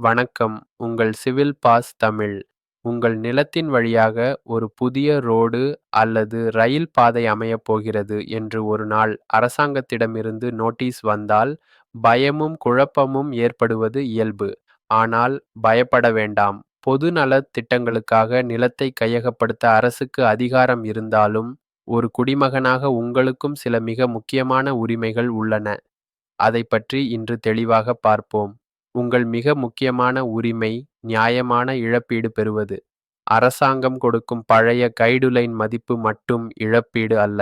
வணக்கம். உங்கள் civil pass Tamil. உங்கள் நிலத்தின் வழியாக ஒரு புதிய ரோடு அல்லது ரயில் பாதை அமையப் போகிறது என்று ஒரு நாள் அரசாங்கத்திடமிருந்து நோட்டீஸ் வந்தால் பயமும் குழப்பமும் ஏற்படுவது இயல்பு. ஆனால் பயப்பட வேண்டாம். பொது நலத் திட்டங்களுக்காக நிலத்தை கையகப்படுத்த அரசுக்கு அதிகாரம் இருந்தாலும் ஒரு குடிமகனாக உங்களுக்கும் சில மிக முக்கியமான உரிமைகள் உள்ளன. அதை பற்றி இன்று தெளிவாக பார்ப்போம். உங்கள் மிக முக்கியமான உரிமை நியாயமான இழப்பீடு பெறுவது. அரசாங்கம் கொடுக்கும் பழைய கைடுலைன் மதிப்பு மட்டும் இழப்பீடு அல்ல.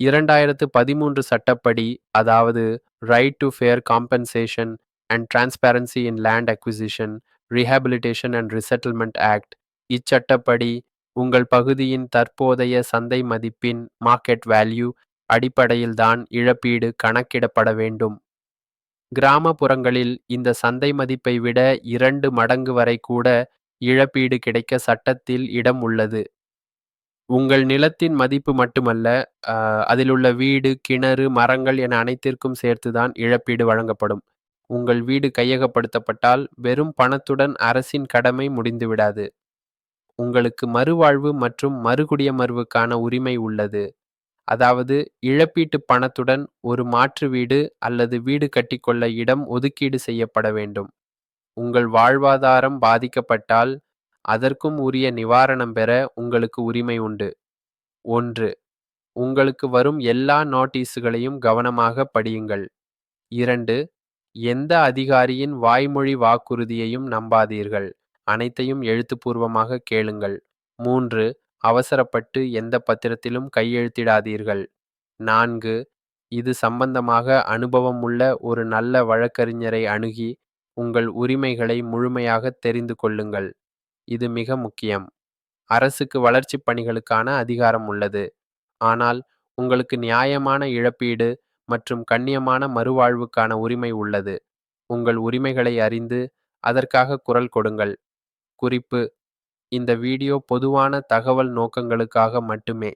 இரண்டாயிரத்து பதிமூன்று சட்டப்படி அதாவது right to fair compensation and transparency in land acquisition rehabilitation and resettlement act இச்சட்டப்படி உங்கள் பகுதியின் தற்போதைய சந்தை மதிப்பின் மார்க்கெட் வேல்யூ அடிப்படையில்தான் இழப்பீடு கணக்கிடப்பட வேண்டும். கிராமப்புறங்களில் இந்த சந்தை மதிப்பை விட இரண்டு மடங்கு வரை கூட இழப்பீடு கிடைக்க சட்டத்தில் இடம் உள்ளது. உங்கள் நிலத்தின் மதிப்பு மட்டுமல்ல அஹ், அதிலுள்ள வீடு கிணறு மரங்கள் என அனைத்திற்கும் சேர்த்துதான் இழப்பீடு வழங்கப்படும். உங்கள் வீடு கையகப்படுத்தப்பட்டால் வெறும் பணத்துடன் அரசின் கடமை முடிந்துவிடாது. உங்களுக்கு மறுவாழ்வு மற்றும் மறுகுடியமர்வுக்கான உரிமை உள்ளது. அதாவது இழப்பீட்டு பணத்துடன் ஒரு மாற்று வீடு அல்லது வீடு கட்டிக்கொள்ள இடம் ஒதுக்கீடு செய்யப்பட வேண்டும். உங்கள் வாழ்வாதாரம் பாதிக்கப்பட்டால் அதற்கும் உரிய நிவாரணம் பெற உங்களுக்கு உரிமை உண்டு. ஒன்று உங்களுக்கு வரும் எல்லா நோட்டீஸுகளையும் கவனமாக படியுங்கள். இரண்டு எந்த அதிகாரியின் வாய்மொழி வாக்குறுதியையும் நம்பாதீர்கள். அனைத்தையும் எழுத்துப்பூர்வமாக கேளுங்கள். மூன்று அவசரப்பட்டு எந்த பத்திரத்திலும் கையெழுத்திடாதீர்கள். நான்கு இது சம்பந்தமாக அனுபவமுள்ள ஒரு நல்ல வழக்கறிஞரை அணுகி உங்கள் உரிமைகளை முழுமையாக தெரிந்து கொள்ளுங்கள். இது மிக முக்கியம். அரசுக்கு வளர்ச்சிப் பணிகளுக்கான அதிகாரம் உள்ளது. ஆனால் உங்களுக்கு நியாயமான இழப்பீடு மற்றும் கண்ணியமான மறுவாழ்வுக்கான உரிமை உள்ளது. உங்கள் உரிமைகளை அறிந்து அதற்காக குரல் கொடுங்கள். குறிப்பு இந்த வீடியோ பொதுவான தகவல் நோக்கங்களுக்காக மட்டுமே.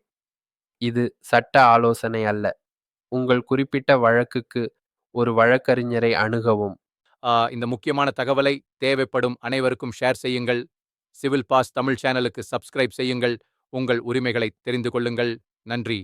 இது சட்ட ஆலோசனை அல்ல. உங்கள் குறிப்பிட்ட வழக்குக்கு ஒரு வழக்கறிஞரை அணுகவும். இந்த முக்கியமான தகவலை தேவைப்படும் அனைவருக்கும் ஷேர் செய்யுங்கள். சிவில் பாஸ் தமிழ் சேனலுக்கு சப்ஸ்கிரைப் செய்யுங்கள். உங்கள் உரிமைகளை தெரிந்து கொள்ளுங்கள். நன்றி.